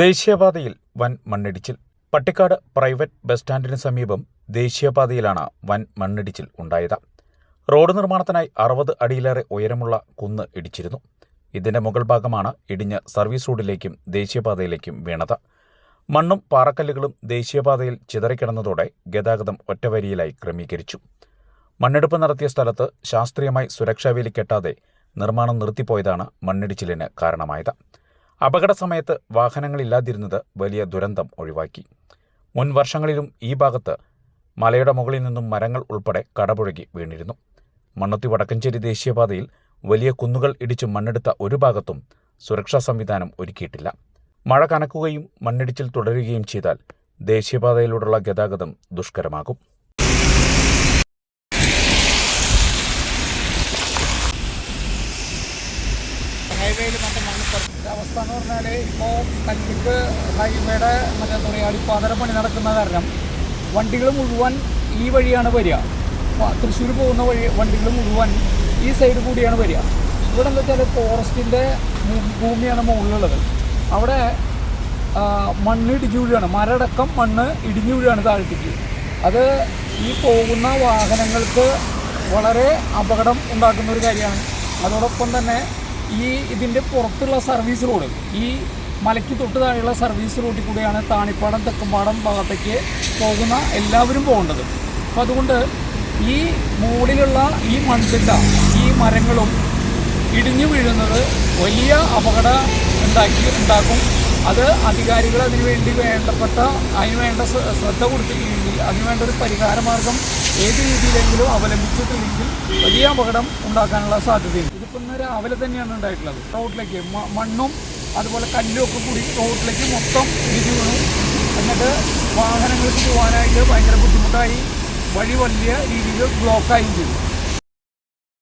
ദേശീയപാതയിൽ വൻ മണ്ണിടിച്ചിൽ. പട്ടിക്കാട് പ്രൈവറ്റ് ബസ് സ്റ്റാൻഡിന് സമീപം ദേശീയപാതയിലാണ് വൻ മണ്ണിടിച്ചിൽ ഉണ്ടായത്. റോഡ് നിർമ്മാണത്തിനായി അറുപത് അടിയിലേറെ ഉയരമുള്ള കുന്ന് ഇടിച്ചിരുന്നു. ഇതിന്റെ മുകൾ ഭാഗമാണ് ഇടിഞ്ഞ് സർവീസ് റോഡിലേക്കും ദേശീയപാതയിലേക്കും വീണത്. മണ്ണും പാറക്കല്ലുകളും ദേശീയപാതയിൽ ചിതറിക്കിടന്നതോടെ ഗതാഗതം ഒറ്റവരിയിലായി ക്രമീകരിച്ചു. മണ്ണെടുപ്പ് നടത്തിയ സ്ഥലത്ത് ശാസ്ത്രീയമായി സുരക്ഷാവേലി കെട്ടാതെ നിർമ്മാണം നിർത്തിപ്പോയതാണ് മണ്ണിടിച്ചിലിന് കാരണമായത്. അപകട സമയത്ത് വാഹനങ്ങളില്ലാതിരുന്നത് വലിയ ദുരന്തം ഒഴിവാക്കി. മുൻ വർഷങ്ങളിലും ഈ ഭാഗത്ത് മലയുടെ മുകളിൽ നിന്നും മരങ്ങൾ ഉൾപ്പെടെ കടപുഴകി വീണിരുന്നു. മണ്ണത്തി വടക്കഞ്ചേരി ദേശീയപാതയിൽ വലിയ കുന്നുകൾ ഇടിച്ചു മണ്ണെടുത്ത ഒരു ഭാഗത്തും സുരക്ഷാ സംവിധാനം ഒരുക്കിയിട്ടില്ല. മഴ കനക്കുകയും മണ്ണിടിച്ചിൽ തുടരുകയും ചെയ്താൽ ദേശീയപാതയിലൂടെയുള്ള ഗതാഗതം ദുഷ്കരമാകും. ഹൈവേയിൽ മറ്റേ മണ്ണിപ്പുറത്തെ അവസ്ഥ എന്ന് പറഞ്ഞാൽ ഇപ്പോൾ കല്ലിക്ക് ഹൈവേയുടെ മറ്റേ എന്താ പറയുക അടിപ്പാതര പണി നടക്കുന്ന കാരണം വണ്ടികൾ മുഴുവൻ ഈ വഴിയാണ് വരിക. തൃശ്ശൂർ പോകുന്ന വഴി വണ്ടികൾ മുഴുവൻ ഈ സൈഡ് കൂടിയാണ് വരിക. ഇവിടെ എന്താ വെച്ചാൽ ഫോറസ്റ്റിന്റെ ഭൂമിയാണ് മുകളിലുള്ളത്. അവിടെ മണ്ണ് ഇടിഞ്ഞു വീഴുകയാണ്. മരടക്കം മണ്ണ് ഇടിഞ്ഞു വീഴുകയാണ് താഴ്ത്തിക്ക്. അത് ഈ പോകുന്ന വാഹനങ്ങൾക്ക് വളരെ അപകടം ഉണ്ടാക്കുന്ന ഒരു കാര്യമാണ്. അതോടൊപ്പം തന്നെ ഈ ഇതിന്റെ പുറത്തുള്ള സർവീസ് റോഡ് ഈ മലയ്ക്ക് തൊട്ട് താഴെയുള്ള സർവീസ് റോഡിൽ കൂടെയാണ് താണിപ്പാടം തെക്കുംപാടം ഭാഗത്തേക്ക് പോകുന്ന എല്ലാവരും പോകേണ്ടത്. അപ്പം അതുകൊണ്ട് ഈ മുകളിലുള്ള ഈ മൺതിട്ട ഈ മരങ്ങളും ഇടിഞ്ഞു വീഴുന്നത് വലിയ അപകട ഉണ്ടാക്കി ഉണ്ടാക്കും. അത് അധികാരികൾ അതിനുവേണ്ടി വേണ്ടപ്പെട്ട അതിന് വേണ്ട ശ്ര- ശ്രദ്ധ കൊടുത്തില്ലെങ്കിൽ അതിനുവേണ്ട ഒരു പരിഹാരമാർഗം ഏത് രീതിയിലെങ്കിലും അവലംബിച്ചിട്ടില്ലെങ്കിൽ വലിയ അപകടം ഉണ്ടാക്കാനുള്ള സാധ്യതയുണ്ട്. ഇന്ന് രാവിലെ തന്നെയാണ് ഉണ്ടായിട്ടുള്ളത്. റോഡിലേക്ക് മണ്ണും അതുപോലെ കല്ലും ഒക്കെ കൂടി റോഡിലേക്ക് മൊത്തം ഇടിച്ചു വീണു. എന്നിട്ട് വാഹനങ്ങൾക്ക് പോകാനായിട്ട് ഭയങ്കര ബുദ്ധിമുട്ടായി. വഴി വലിയ രീതിയിൽ ബ്ലോക്കായും ചെയ്തു.